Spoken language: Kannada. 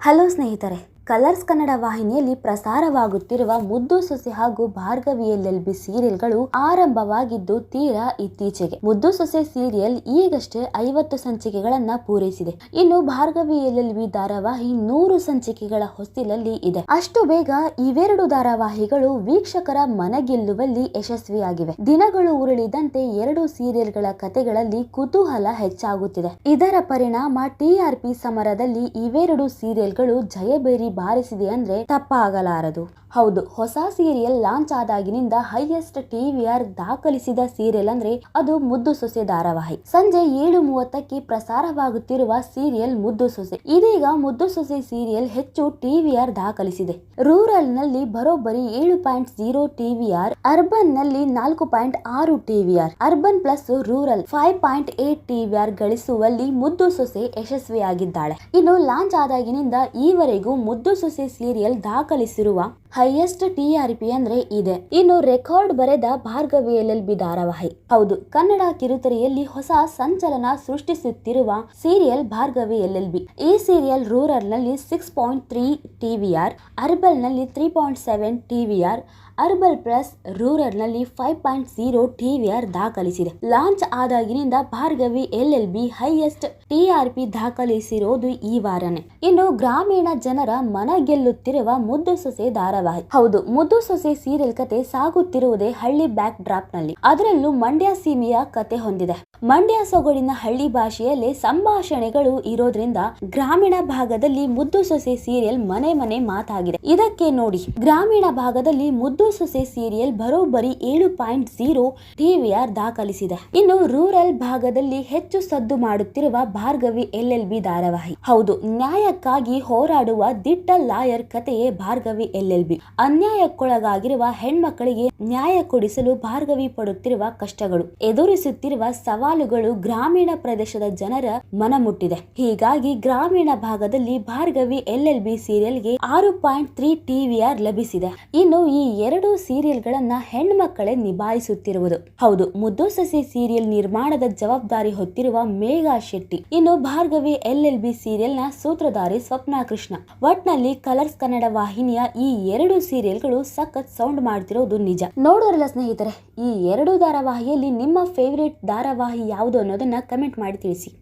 ಹಲೋ ಸ್ನೇಹಿತರೆ ಕಲರ್ಸ್ ಕನ್ನಡ ವಾಹಿನಿಯಲ್ಲಿ ಪ್ರಸಾರವಾಗುತ್ತಿರುವ ಮುದ್ದು ಸೊಸೆ ಹಾಗೂ ಭಾರ್ಗವಿ ಎಲ್ ಎಲ್ ಬಿ ಸೀರಿಯಲ್ಗಳು ಆರಂಭವಾಗಿದ್ದು ತೀರಾ ಇತ್ತೀಚೆಗೆ. ಮುದ್ದು ಸೊಸೆ ಸೀರಿಯಲ್ ಈಗಷ್ಟೇ ಐವತ್ತು ಸಂಚಿಕೆಗಳನ್ನ ಪೂರೈಸಿದೆ. ಇನ್ನು ಭಾರ್ಗವಿ ಎಲ್ ಎಲ್ ಬಿ ಧಾರಾವಾಹಿ ನೂರು ಸಂಚಿಕೆಗಳ ಹೊಸ್ತಿಲಲ್ಲಿ ಇದೆ. ಅಷ್ಟು ಬೇಗ ಇವೆರಡು ಧಾರಾವಾಹಿಗಳು ವೀಕ್ಷಕರ ಮನಗೆಲ್ಲುವಲ್ಲಿ ಯಶಸ್ವಿಯಾಗಿವೆ. ದಿನಗಳು ಉರುಳಿದಂತೆ ಎರಡು ಸೀರಿಯಲ್ಗಳ ಕತೆಗಳಲ್ಲಿ ಕುತೂಹಲ ಹೆಚ್ಚಾಗುತ್ತಿದೆ. ಇದರ ಪರಿಣಾಮ ಟಿಆರ್ಪಿ ಸಮರದಲ್ಲಿ ಇವೆರಡು ಸೀರಿಯಲ್ಗಳು ಜಯಬೇರಿ ಬಾರಿಸಿದೆ ಅಂದ್ರೆ ತಪ್ಪಾಗಲಾರದು. ಹೌದು, ಹೊಸ ಸೀರಿಯಲ್ ಲಾಂಚ್ ಆದಾಗಿನಿಂದ ಹೈಯೆಸ್ಟ್ ಟಿವಿಆರ್ ದಾಖಲಿಸಿದ ಸೀರಿಯಲ್ ಅಂದ್ರೆ ಅದು ಮುದ್ದು ಸೊಸೆ ಧಾರಾವಾಹಿ. ಸಂಜೆ ಏಳು ಮೂವತ್ತಕ್ಕೆ ಪ್ರಸಾರವಾಗುತ್ತಿರುವ ಸೀರಿಯಲ್ ಮುದ್ದು ಸೊಸೆ. ಇದೀಗ ಮುದ್ದು ಸೊಸೆ ಸೀರಿಯಲ್ ಹೆಚ್ಚು ಟಿವಿಆರ್ ದಾಖಲಿಸಿದೆ. ರೂರಲ್ನಲ್ಲಿ ಬರೋಬ್ಬರಿ ಏಳು ಪಾಯಿಂಟ್ ಜೀರೋ ಟಿವಿಆರ್ ಅರ್ಬನ್ನಲ್ಲಿ ನಾಲ್ಕು ಪಾಯಿಂಟ್ ಆರು TVR, urban plus rural five point eight TVR ಗಳಿಸುವಲ್ಲಿ Muddu Sose ಯಶಸ್ವಿಯಾಗಿದ್ದಾಳೆ. ಇನ್ನು ಲಾಂಚ್ ಆದಾಗಿನಿಂದ ಈವರೆಗೂ ಮುದ್ದು ಸೊಸೆ ಸೀರಿಯಲ್ ದಾಖಲಿಸಿರುವ ಹೈಯೆಸ್ಟ್ ಟಿಆರ್ಪಿ ಅಂದ್ರೆ ಇದೆ. ಇನ್ನು ರೆಕಾರ್ಡ್ ಬರೆದ ಭಾರ್ಗವಿ ಎಲ್ ಎಲ್ ಬಿ ಧಾರಾವಾಹಿ. ಹೌದು, ಕನ್ನಡ ಕಿರುತೆರೆಯಲ್ಲಿ ಹೊಸ ಸಂಚಲನ ಸೃಷ್ಟಿಸುತ್ತಿರುವ serial Bhargavi L L B. ಈ ಸೀರಿಯಲ್ ರೂರಲ್ನಲ್ಲಿ six point three TVR ಅರ್ಬಲ್ನಲ್ಲಿ three point seven TVR urban plus ರೂರಲ್ನಲ್ಲಿ five point zero TVR ದಾಖಲಿಸಿದೆ. Launch ಆದಾಗಿನಿಂದ Bhargavi L L B highest TRP ದಾಖಲಿಸಿರೋದು ಈ ವಾರನೇ. ಇನ್ನು ಗ್ರಾಮೀಣ ಜನರ ಮನ ಗೆಲ್ಲುತ್ತಿರುವ ಮುದ್ದು ಸೊಸೆ ಧಾರಾವಾಹಿ. ಹೌದು, ಮುದ್ದು ಸೊಸೆ ಸೀರಿಯಲ್ ಕತೆ ಸಾಗುತ್ತಿರುವುದೇ ಹಳ್ಳಿ ಬ್ಯಾಕ್ ಡ್ರಾಪ್ನಲ್ಲಿ ಅದರಲ್ಲೂ ಮಂಡ್ಯ ಸೀಮೆಯ ಕತೆ ಹೊಂದಿದೆ. ಮಂಡ್ಯ ಸೊಗಡಿನ ಹಳ್ಳಿ ಭಾಷೆಯಲ್ಲೇ ಸಂಭಾಷಣೆಗಳು ಇರೋದ್ರಿಂದ ಗ್ರಾಮೀಣ ಭಾಗದಲ್ಲಿ ಮುದ್ದು ಸೊಸೆ ಸೀರಿಯಲ್ ಮನೆ ಮನೆ ಮಾತಾಗಿದೆ. ಇದಕ್ಕೆ ನೋಡಿ, ಗ್ರಾಮೀಣ ಭಾಗದಲ್ಲಿ ಮುದ್ದು ಸೊಸೆ ಸೀರಿಯಲ್ ಬರೋಬ್ಬರಿ ಏಳು ಪಾಯಿಂಟ್ ಜೀರೋ ಟಿವಿಆರ್ ದಾಖಲಿಸಿದೆ. ಇನ್ನು ರೂರಲ್ ಭಾಗದಲ್ಲಿ ಹೆಚ್ಚು ಸದ್ದು ಮಾಡುತ್ತಿರುವ ಭಾರ್ಗವಿ ಎಲ್ ಎಲ್ ಬಿ ಧಾರಾವಾಹಿ. ಹೌದು, ನ್ಯಾಯಕ್ಕಾಗಿ ಹೋರಾಡುವ ದಿಟ್ಟ ಲಾಯರ್ ಕಥೆಯೇ ಭಾರ್ಗವಿ ಎಲ್ ಎಲ್ ಬಿ ಅನ್ಯಾಯಕ್ಕೊಳಗಾಗಿರುವ ಹೆಣ್ಮಕ್ಕಳಿಗೆ ನ್ಯಾಯ ಕೊಡಿಸಲು ಭಾರ್ಗವಿ ಪಡುತ್ತಿರುವ ಕಷ್ಟಗಳು. ಎದುರಿಸುತ್ತಿರುವ ಸವಾಲುಗಳು ಗ್ರಾಮೀಣ ಪ್ರದೇಶದ ಜನರ ಮನ ಮುಟ್ಟಿದೆ ಹೀಗಾಗಿ ಗ್ರಾಮೀಣ ಭಾಗದಲ್ಲಿ ಭಾರ್ಗವಿ ಎಲ್ ಎಲ್ ಬಿ ಸೀರಿಯಲ್ಗೆ ಆರು ಪಾಯಿಂಟ್ ತ್ರೀ ಟಿವಿಆರ್ ಲಭಿಸಿದೆ. ಇನ್ನು ಈ ಎರಡು ಸೀರಿಯಲ್ಗಳನ್ನ ಹೆಣ್ಮಕ್ಕಳೇ ನಿಭಾಯಿಸುತ್ತಿರುವುದು. ಹೌದು, ಮುದ್ದು ಸಸಿ ಸೀರಿಯಲ್ ನಿರ್ಮಾಣದ ಜವಾಬ್ದಾರಿ ಹೊತ್ತಿರುವ ಮೇಘಾ ಶೆಟ್ಟಿ. ಇನ್ನು ಭಾರ್ಗವಿ ಎಲ್ ಎಲ್ ಬಿ ಸೀರಿಯಲ್ನ ಸೂತ್ರಧಾರಿ ಸ್ವಪ್ನ ಕೃಷ್ಣ. ಒಟ್ನಲ್ಲಿ ಕಲರ್ಸ್ ಕನ್ನಡ ವಾಹಿನಿಯ ಈ ಎರಡು ಸೀರಿಯಲ್ಗಳು ಸಖತ್ ಸೌಂಡ್ ಮಾಡ್ತಿರೋದು ನಿಜ. ನೋಡೋರಲ್ಲ ಸ್ನೇಹಿತರೆ, ಈ ಎರಡು ಧಾರಾವಾಹಿಯಲ್ಲಿ ನಿಮ್ಮ ಫೇವ್ರೇಟ್ ಧಾರಾವಾಹಿ ಯಾವುದು ಅನ್ನೋದನ್ನ ಕಮೆಂಟ್ ಮಾಡಿ ತಿಳಿಸಿ.